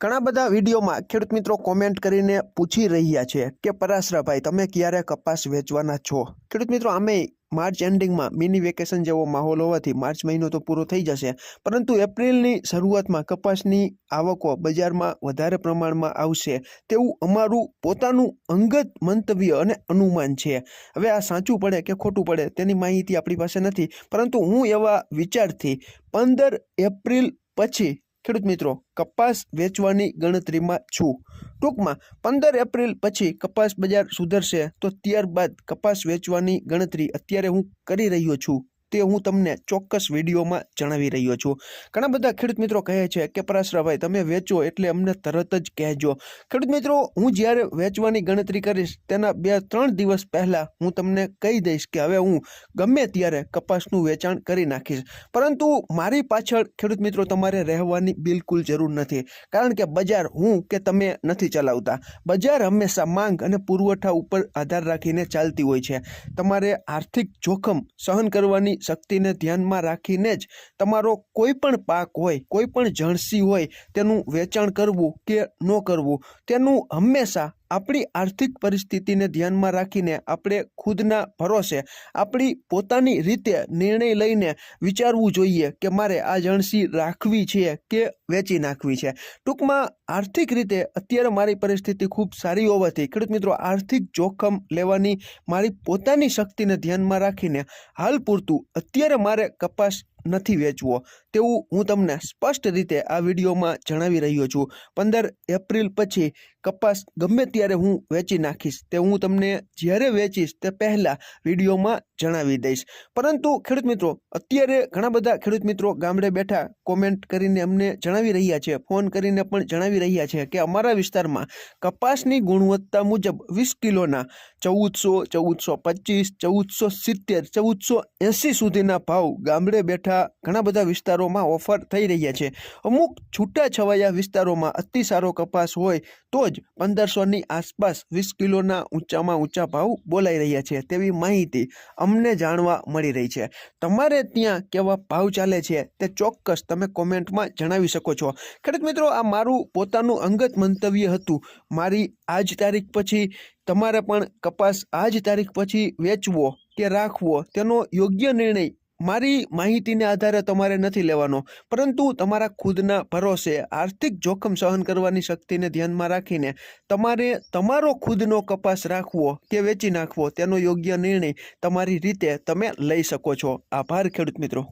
ઘણા બધા વિડીયોમાં ખેડૂત મિત્રો કોમેન્ટ કરીને પૂછી રહ્યા છે કે પરાશરાભાઈ તમે ક્યારે કપાસ વેચવાના છો? ખેડૂત મિત્રો આમે માર્ચ એન્ડિંગમાં મિની વેકેશન જેવો માહોલ હોવાથી માર્ચ મહિનો તો પૂરો થઈ જશે. પરંતુ એપ્રિલની શરૂઆતમાં કપાસની આવકો બજારમાં વધારે પ્રમાણમાં આવશે તેવું અમારું પોતાનું અંગત મંતવ્ય અને અનુમાન છે. હવે આ સાચું પડે કે ખોટું પડે તેની માહિતી આપણી પાસે નથી. પરંતુ હું એવા વિચારથી પંદર એપ્રિલ પછી ખેડૂત મિત્રો, કપાસ વેચવાની ગણતરીમાં છું. ટૂંકમાં, પંદર એપ્રિલ પછી કપાસ બજાર સુધરશે, તો ત્યારબાદ કપાસ વેચવાની ગણતરી અત્યારે હું કરી રહ્યો છું. તે હું તમને ચોક્કસ વિડીયોમાં જણાવી રહ્યો છું. ઘણા બધા ખેડૂત મિત્રો કહે છે કે, પરાશરાભાઈ, તમે વેચો એટલે અમને તરત જ કહેજો. ખેડૂત મિત્રો, હું જ્યારે વેચવાની ગણતરી કરીશ, તેના બે ત્રણ દિવસ પહેલાં હું તમને કહી દઈશ કે હવે હું ગમે ત્યારે કપાસનું વેચાણ કરી નાખીશ. પરંતુ મારી પાછળ ખેડૂત મિત્રો, તમારે રહેવાની બિલકુલ જરૂર નથી. કારણ કે બજાર હું કે તમે નથી ચલાવતા. બજાર હંમેશા માંગ અને પુરવઠા ઉપર આધાર રાખીને ચાલતી હોય છે. તમારે આર્થિક જોખમ સહન કરવાની શક્તિને ધ્યાનમાં રાખીને જ તમારો કોઈ પણ પાક હોય, કોઈ પણ જણસી હોય, તેનું વેચાણ કરવું કે ન કરવું, તેનું હંમેશા આપણી આર્થિક પરિસ્થિતિને ધ્યાનમાં રાખીને આપણે ખુદના ભરોસે આપણી પોતાની રીતે નિર્ણય લઈને વિચારવું જોઈએ કે મારે આ જણસી રાખવી છે કે વેચી નાખવી છે. ટૂંકમાં આર્થિક રીતે અત્યારે મારી પરિસ્થિતિ ખૂબ સારી હોવાથી ખેડૂત મિત્રો આર્થિક જોખમ લેવાની મારી પોતાની શક્તિને ધ્યાનમાં રાખીને હાલ પૂરતું અત્યારે મારે કપાસ નથી વેચવો. તેવું હું તમને સ્પષ્ટ રીતે આ વિડીયોમાં જણાવી રહ્યો છું. પંદર એપ્રિલ પછી કપાસ ગમે ત્યારે હું વેચી નાખીશ. તે હું તમને જ્યારે વેચીશ તે પહેલાં વિડીયોમાં જણાવી દઈશ. પરંતુ ખેડૂત મિત્રો, અત્યારે ઘણા બધા ખેડૂત મિત્રો ગામડે બેઠા કોમેન્ટ કરીને અમને જણાવી રહ્યા છે ફોન કરીને પણ જણાવી રહ્યા છે કે અમારા વિસ્તારમાં કપાસની ગુણવત્તા મુજબ વીસ કિલોના ચૌદસો ચૌદસો પચીસ, ચૌદસો સિત્તેર, ચૌદસો એંસી સુધીના ભાવ ગામડે બેઠા ઘણા બધા વિસ્તારોમાં ઓફર થઈ રહ્યા છે. અમુક છૂટા છવાયા વિસ્તારોમાં અતિ સારો કપાસ હોય તો જ પંદરસોની આસપાસ વીસ કિલોના ઊંચામાં ઊંચા ભાવ બોલાઈ રહ્યા છે તેવી માહિતી અમને જાણવા મળી રહી છે. તમારે ત્યાં કેવા ભાવ ચાલે છે તે ચોક્કસ તમે કોમેન્ટમાં જણાવી શકો છો. ખેડૂત મિત્રો, આ મારું પોતાનું અંગત મંતવ્ય હતું. મારી આજ તારીખ પછી તમારે પણ કપાસ આજ તારીખ પછી વેચવો કે રાખવો તેનો યોગ્ય નિર્ણય મારી માહિતીને આધારે તમારે નથી લેવાનો, પરંતુ તમારા ખુદના ભરોસે આર્થિક જોખમ સહન કરવાની શક્તિને ધ્યાનમાં રાખીને તમારે તમારો ખુદનો કપાસ રાખવો કે વેચી નાખવો, તેનો યોગ્ય નિર્ણય તમારી રીતે તમે લઈ શકો છો. આભાર ખેડૂત મિત્રો.